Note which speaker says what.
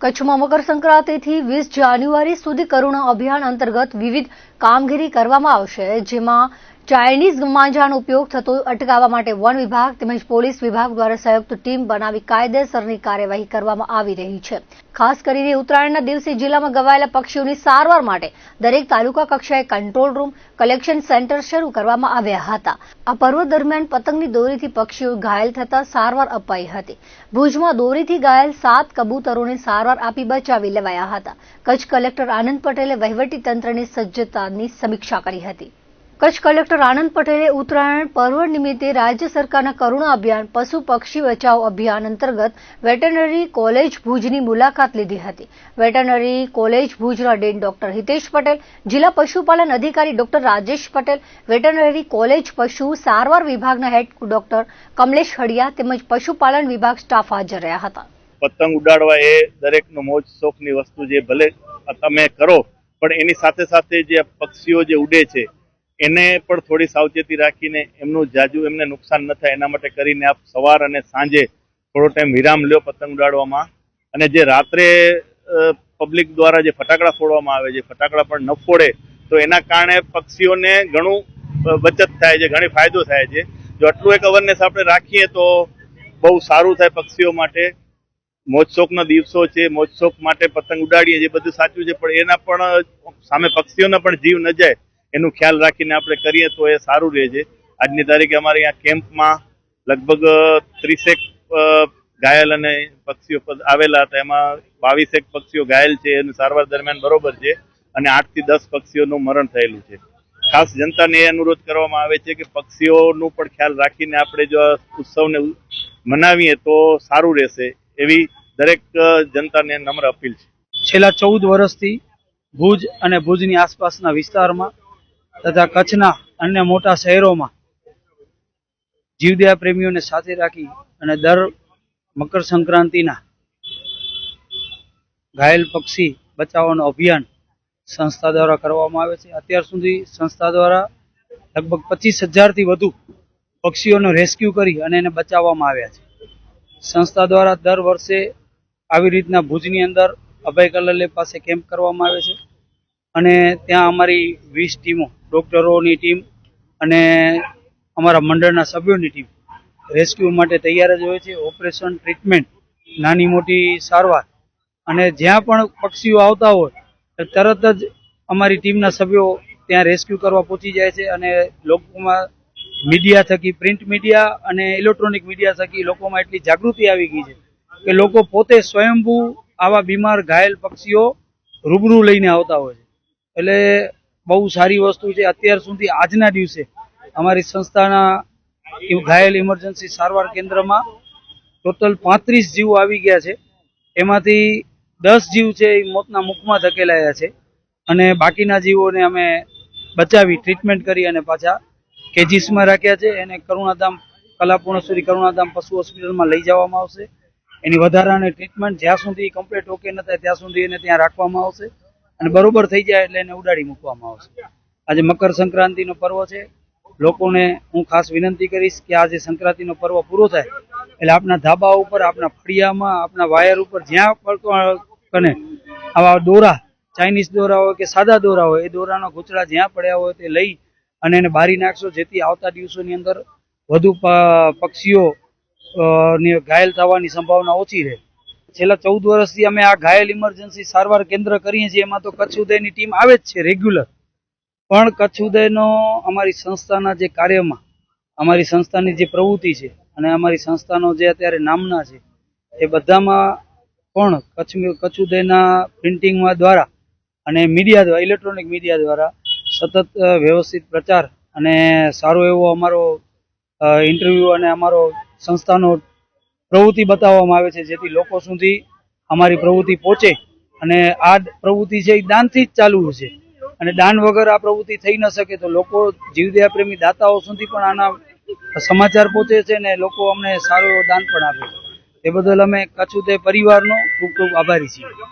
Speaker 1: કચ્છમાં મકર સંક્રાંતિથી વીસ જાન્યુઆરી સુધી કરુણા અભિયાન અંતર્ગત વિવિધ કામગીરી કરવામાં આવશે જેમાં ચાઇનીઝ માંજાનો ઉપયોગ થતો અટકાવવા માટે વન વિભાગ તેમજ પોલીસ વિભાગ દ્વારા સંયુક્ત ટીમ બનાવી કાયદેસરની કાર્યવાહી કરવામાં આવી રહી છે. ખાસ કરીને ઉત્તરાયણના દિવસે જિલ્લામાં ગવાયેલા પક્ષીઓની સારવાર માટે દરેક તાલુકા કક્ષાએ કંટ્રોલ રૂમ, કલેક્શન સેન્ટર શરૂ કરવામાં આવ્યા હતા. આ પર્વ દરમિયાન પતંગની દોરીથી પક્ષીઓ ઘાયલ થતા સારવાર અપાઈ હતી. ભુજમાં દોરીથી ઘાયલ સાત કબૂતરોને સારવાર આપી બચાવી લેવાયા હતા. કચ્છ કલેક્ટર આનંદ પટેલે વહીવટી તંત્રની સજ્જતાની સમીક્ષા કરી હતી. કચ્છ કલેક્ટર આનંદ પટેલે ઉત્તરાયણ પર્વ નિમિત્તે રાજ્ય સરકારના કરુણા અભિયાન, પશુ પક્ષી બચાવ અભિયાન અંતર્ગત વેટરનરી કોલેજ ભુજની મુલાકાત લીધી હતી. વેટરનરી કોલેજ ભુજના ડેન ડોક્ટર હિતેશ પટેલ, જિલ્લા પશુપાલન અધિકારી doctor Rajesh Patel, veterinary college પશુ સારવાર વિભાગના હેડ ડોક્ટર કમલેશ હડિયા તેમજ પશુપાલન વિભાગ સ્ટાફ હાજર રહ્યા હતા.
Speaker 2: પતંગ ઉડાડવા એ દરેકનો મોજ, શોખની વસ્તુ જે ભલે તમે કરો, પણ એની સાથે સાથે જે પક્ષીઓ જે ઉડે છે એને પણ થોડી સાવચેતી રાખીને એમનું જાજુ એમને નુકસાન ન થાય એના માટે કરીને આપ સવાર અને સાંજે થોડો ટાઈમ વિરામ લ્યો પતંગ ઉડાડવામાં. અને જે રાત્રે પબ્લિક દ્વારા જે ફટાકડા ફોડવામાં આવે છે ફટાકડા પણ ન ફોડે, તો એના કારણે પક્ષીઓને ઘણું બચત થાય છે, ઘણી ફાયદો થાય છે. જો આટલું એક અવેરનેસ આપણે રાખીએ તો બહુ સારું થાય પક્ષીઓ માટે. મોજશોખનો દિવસો છે, મોજશોખ માટે પતંગ ઉડાડીએ, જે બધું સાચું છે, પણ એના પણ સામે પક્ષીઓના પણ જીવ ન જાય. એનું ખ્યાલ રાખીને આપણે કરીએ તો એ સારું રહે છે આજની તારીખે અમારે અહીંયા કેમ્પમાં લગભગ ત્રીસેક ઘાયલ અને પક્ષીઓ આવેલા હતા. એમાં બાવીસેક પક્ષીઓ ઘાયલ છે, એનું સારવાર દરમિયાન બરોબર છે અને આઠથી દસ પક્ષીઓનું મરણ થયેલું છે. ખાસ જનતાને એ અનુરોધ કરવામાં આવે છે કે પક્ષીઓનું પણ ખ્યાલ રાખીને આપણે જો ઉત્સવને મનાવીએ તો સારું રહેશે એવી દરેક જનતાને નમ્ર અપીલ છે.
Speaker 3: છેલ્લા ચૌદ વર્ષથી ભુજ અને ભુજની આસપાસના વિસ્તારમાં તથા કચ્છના અન્ય મોટા શહેરોમાં જીવદયા પ્રેમીઓને સાથે રાખી અને દર મકર સંક્રાંતિના ઘાયલ પક્ષી બચાવવાનું અભિયાન સંસ્થા દ્વારા કરવામાં આવે છે. અત્યાર સુધી સંસ્થા દ્વારા લગભગ પચીસ હજારથી વધુ પક્ષીઓનો રેસ્ક્યુ કરી અને એને બચાવવામાં આવ્યા છે. સંસ્થા દ્વારા દર વર્ષે આવી રીતના ભુજની અંદર અભય કલલે પાસે કેમ્પ કરવામાં આવે છે. અને ત્યાં અમારી વીસ ટીમો, ડૉક્ટરોની ટીમ અને અમારા મંડળના સભ્યોની ટીમ રેસ્ક્યુ માટે તૈયાર જ હોય છે. ઓપરેશન ટ્રીટમેન્ટ, નાની મોટી સારવાર અને જ્યાં પણ પક્ષીઓ આવતા હોય તરત જ અમારી ટીમના સભ્યો ત્યાં રેસ્ક્યુ કરવા પહોંચી જાય છે અને લોકોમાં મીડિયા થકી, પ્રિન્ટ મીડિયા અને ઇલેક્ટ્રોનિક મીડિયા થકી લોકોમાં એટલી જાગૃતિ આવી ગઈ છે કે લોકો પોતે સ્વયંભૂ આવા બીમાર ઘાયલ પક્ષીઓ રૂબરૂ લઈને આવતા હોય છે. એટલે બહુ સારી વસ્તુ છે. અત્યાર સુધી આજના દિવસે અમારી સંસ્થાના ઘાયલ ઇમરજન્સી સારવાર કેન્દ્રમાં ટોટલ પાંત્રીસ જીવો આવી ગયા છે. એમાંથી દસ જીવ છે એ મોતના મુખમાં ધકેલાયા છે અને બાકીના જીવોને અમે બચાવી ટ્રીટમેન્ટ કરી અને પાછા કેજીસમાં રાખ્યા છે. એને કરુણાધામ, કલાપૂર્ણ સુધી કરુણાધામ પશુ હોસ્પિટલમાં લઈ જવામાં આવશે. એની વધારાની ટ્રીટમેન્ટ જ્યાં સુધી કમ્પ્લીટ ઓકે ન થાય ત્યાં સુધી એને ત્યાં રાખવામાં આવશે. અને બરોબર થઈ જાય એટલે એને ઉડાડી મૂકવામાં આવશે આજે મકર સંક્રાંતિનો પર્વ છે. લોકોને હું ખાસ વિનંતી કરીશ કે આજે સંક્રાંતિનો પર્વ પૂરો થાય, એટલે આપના ધાબા ઉપર, આપના ફળિયામાં, આપના વાયર ઉપર, જ્યાં પડતો કને આવા દોરા, ચાઇનીઝ દોરા હોય કે સાદા દોરા હોય, એ દોરાના ગૂંચળા જ્યાં પડ્યા હોય તે લઈ અને એને બારી નાખશો. જેથી આવતા દિવસોની અંદર વધુ પક્ષીઓ ઘાયલ થવાની સંભાવના ઓછી રહે. છેલ્લા ચૌદ વર્ષથી અમે આ ઘાયલ ઇમરજન્સી સારવાર કેન્દ્ર કરીએ છીએ. એમાં તો કચ્છ ઉદયની ટીમ આવે જ છે રેગ્યુલર પણ કચ્છ ઉદયનો અમારી સંસ્થાના જે કાર્યમાં, અમારી સંસ્થાની જે પ્રવૃત્તિ છે અને અમારી સંસ્થાનો જે અત્યારે નામના છે, એ બધામાં પણ કચ્છ કચ્છ ઉદયના પ્રિન્ટિંગમાં દ્વારા અને મીડિયા દ્વારા, ઇલેક્ટ્રોનિક મીડિયા દ્વારા સતત વ્યવસ્થિત પ્રચાર અને સારો એવો અમારો ઇન્ટરવ્યુ અને અમારો સંસ્થાનો પ્રવૃત્તિ બતાવવામાં આવે છે, જેથી લોકો સુધી અમારી પ્રવૃત્તિ પહોંચે અને આ પ્રવૃત્તિ છે એ દાનથી જ ચાલુ છે. અને દાન વગર આ પ્રવૃત્તિ થઈ ન શકે તો લોકો જીવદયા પ્રેમી દાતાઓ સુધી પણ આના સમાચાર પહોંચે છે અને લોકો અમને સારું દાન પણ આપે છે. એ બદલ અમે કચ્છ ઉદય પરિવારનો ખૂબ ખૂબ આભારી છીએ.